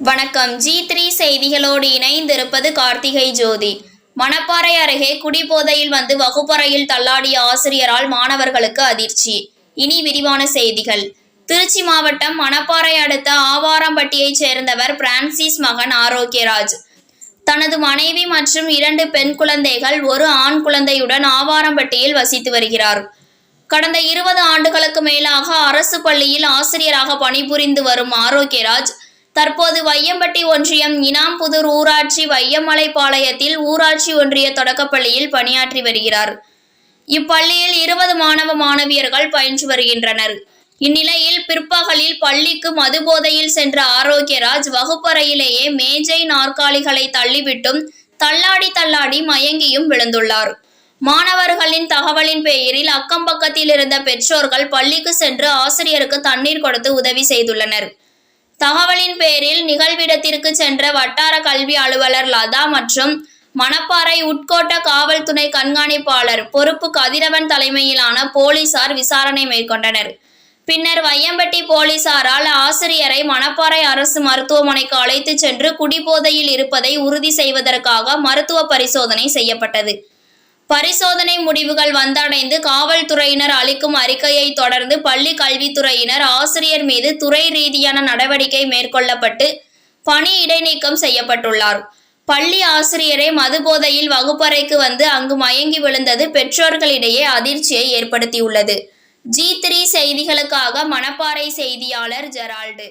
வணக்கம். G three செய்திகளோடு இணைந்திருப்பது கார்த்திகை ஜோதி. மணப்பாறை அருகே குடிபோதையில் வந்து வகுப்பறையில் தள்ளாடிய ஆசிரியரால் மாணவர்களுக்கு அதிர்ச்சி. இனி விரிவான செய்திகள். திருச்சி மாவட்டம் மணப்பாறை அடுத்த ஆவாரம்பட்டியைச் சேர்ந்தவர் பிரான்சிஸ் மகன் ஆரோக்கியராஜ். தனது மனைவி மற்றும் இரண்டு பெண் குழந்தைகள் ஒரு ஆண் குழந்தையுடன் ஆவாரம்பட்டியில் வசித்து வருகிறார். கடந்த இருபது ஆண்டுகளுக்கு மேலாக அரசு பள்ளியில் ஆசிரியராக பணிபுரிந்து வரும் ஆரோக்கியராஜ் தற்போது வையம்பட்டி ஒன்றியம் இனாம்புதூர் ஊராட்சி வையமலைப்பாளையத்தில் ஊராட்சி ஒன்றிய தொடக்கப்பள்ளியில் பணியாற்றி வருகிறார். இப்பள்ளியில் இருபது மாணவ மாணவியர்கள் பயின்று வருகின்றனர். இந்நிலையில் பிற்பகலில் பள்ளிக்கு மதுபோதையில் சென்ற ஆரோக்கியராஜ் வகுப்பறையிலேயே மேஜை நாற்காலிகளை தள்ளிவிட்டும் தள்ளாடி தள்ளாடி மயங்கியும் விழுந்துள்ளார். மாணவர்களின் தகவலின் பெயரில் அக்கம் பக்கத்தில் இருந்த பெற்றோர்கள் பள்ளிக்கு சென்று ஆசிரியருக்கு தண்ணீர் கொடுத்து உதவி செய்துள்ளனர். தகவலின் பேரில் நிகழ்விடத்திற்கு சென்ற வட்டார கல்வி அலுவலர் லதா மற்றும் மணப்பாறை உட்கோட்ட காவல்துறை கண்காணிப்பாளர் பொறுப்பு கதிரவன் தலைமையிலான போலீசார் விசாரணை மேற்கொண்டனர். பின்னர் வையம்பட்டி போலீசாரால் ஆசிரியரை மணப்பாறை அரசு மருத்துவமனைக்கு அழைத்து சென்று குடிபோதையில் இருப்பதை உறுதி செய்வதற்காக மருத்துவ பரிசோதனை செய்யப்பட்டது. பரிசோதனை முடிவுகள் வந்தடைந்து காவல்துறையினர் அளிக்கும் அறிக்கையை தொடர்ந்து பள்ளி கல்வித்துறையினர் ஆசிரியர் மீது துறை ரீதியான நடவடிக்கை மேற்கொள்ளப்பட்டு பணி இடைநீக்கம் செய்யப்பட்டுள்ளார். பள்ளி ஆசிரியரை மதுபோதையில் வகுப்பறைக்கு வந்து அங்கு மயங்கி விழுந்தது பெற்றோர்களிடையே அதிர்ச்சியை ஏற்படுத்தியுள்ளது. ஜி த்ரீ செய்திகளுக்காக மணப்பாறை செய்தியாளர் ஜெரால்டு